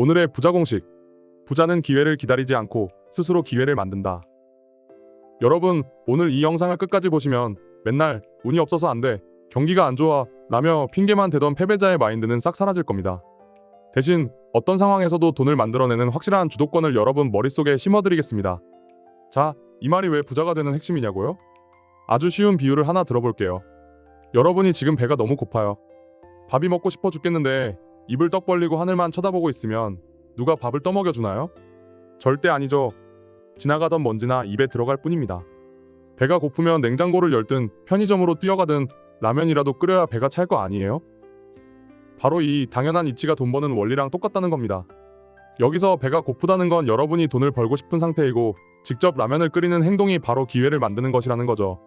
오늘의 부자 공식. 부자는 기회를 기다리지 않고 스스로 기회를 만든다. 여러분, 오늘 이 영상을 끝까지 보시면 맨날 운이 없어서 안 돼, 경기가 안 좋아 라며 핑계만 대던 패배자의 마인드는 싹 사라질 겁니다. 대신 어떤 상황에서도 돈을 만들어내는 확실한 주도권을 여러분 머릿속에 심어드리겠습니다. 자, 이 말이 왜 부자가 되는 핵심이냐고요? 아주 쉬운 비유를 하나 들어볼게요. 여러분이 지금 배가 너무 고파요. 밥이 먹고 싶어 죽겠는데 입을 떡 벌리고 하늘만 쳐다보고 있으면 누가 밥을 떠먹여 주나요? 절대 아니죠. 지나가던 먼지나 입에 들어갈 뿐입니다. 배가 고프면 냉장고를 열든 편의점으로 뛰어가든 라면이라도 끓여야 배가 찰 거 아니에요? 바로 이 당연한 이치가 돈 버는 원리랑 똑같다는 겁니다. 여기서 배가 고프다는 건 여러분이 돈을 벌고 싶은 상태이고 직접 라면을 끓이는 행동이 바로 기회를 만드는 것이라는 거죠.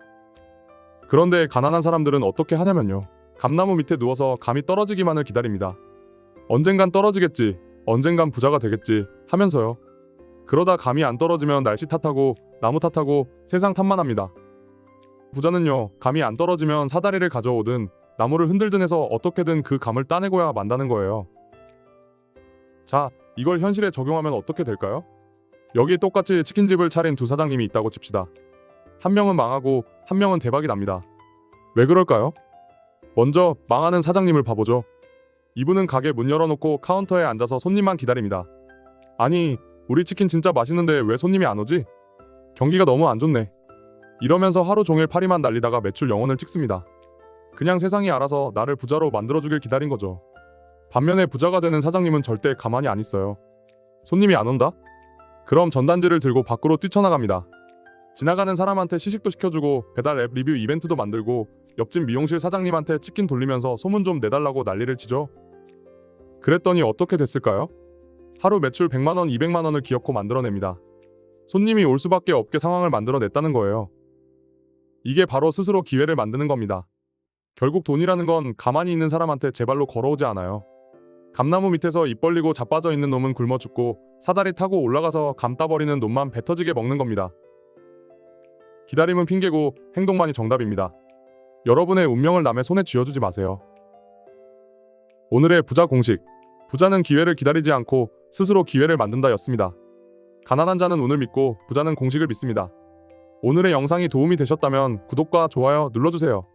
그런데 가난한 사람들은 어떻게 하냐면요. 감나무 밑에 누워서 감이 떨어지기만을 기다립니다. 언젠간 떨어지겠지, 언젠간 부자가 되겠지 하면서요. 그러다 감이 안 떨어지면 날씨 탓하고 나무 탓하고 세상 탓만 합니다. 부자는요, 감이 안 떨어지면 사다리를 가져오든 나무를 흔들든 해서 어떻게든 그 감을 따내고야 만다는 거예요. 자, 이걸 현실에 적용하면 어떻게 될까요? 여기 똑같이 치킨집을 차린 두 사장님이 있다고 칩시다. 한 명은 망하고 한 명은 대박이 납니다. 왜 그럴까요? 먼저 망하는 사장님을 봐보죠. 이분은 가게 문 열어놓고 카운터에 앉아서 손님만 기다립니다. 아니, 우리 치킨 진짜 맛있는데 왜 손님이 안 오지? 경기가 너무 안 좋네. 이러면서 하루 종일 파리만 날리다가 매출 영원을 찍습니다. 그냥 세상이 알아서 나를 부자로 만들어주길 기다린 거죠. 반면에 부자가 되는 사장님은 절대 가만히 안 있어요. 손님이 안 온다? 그럼 전단지를 들고 밖으로 뛰쳐나갑니다. 지나가는 사람한테 시식도 시켜주고 배달 앱 리뷰 이벤트도 만들고 옆집 미용실 사장님한테 치킨 돌리면서 소문 좀 내달라고 난리를 치죠. 그랬더니 어떻게 됐을까요? 하루 매출 100만 원, 200만 원을 기어코 만들어냅니다. 손님이 올 수밖에 없게 상황을 만들어냈다는 거예요. 이게 바로 스스로 기회를 만드는 겁니다. 결국 돈이라는 건 가만히 있는 사람한테 제 발로 걸어오지 않아요. 감나무 밑에서 입 벌리고 자빠져 있는 놈은 굶어 죽고 사다리 타고 올라가서 감 따버리는 놈만 배 터지게 먹는 겁니다. 기다림은 핑계고 행동만이 정답입니다. 여러분의 운명을 남의 손에 쥐어주지 마세요. 오늘의 부자 공식. 부자는 기회를 기다리지 않고 스스로 기회를 만든다였습니다. 가난한 자는 운을 믿고 부자는 공식을 믿습니다. 오늘의 영상이 도움이 되셨다면 구독과 좋아요 눌러주세요.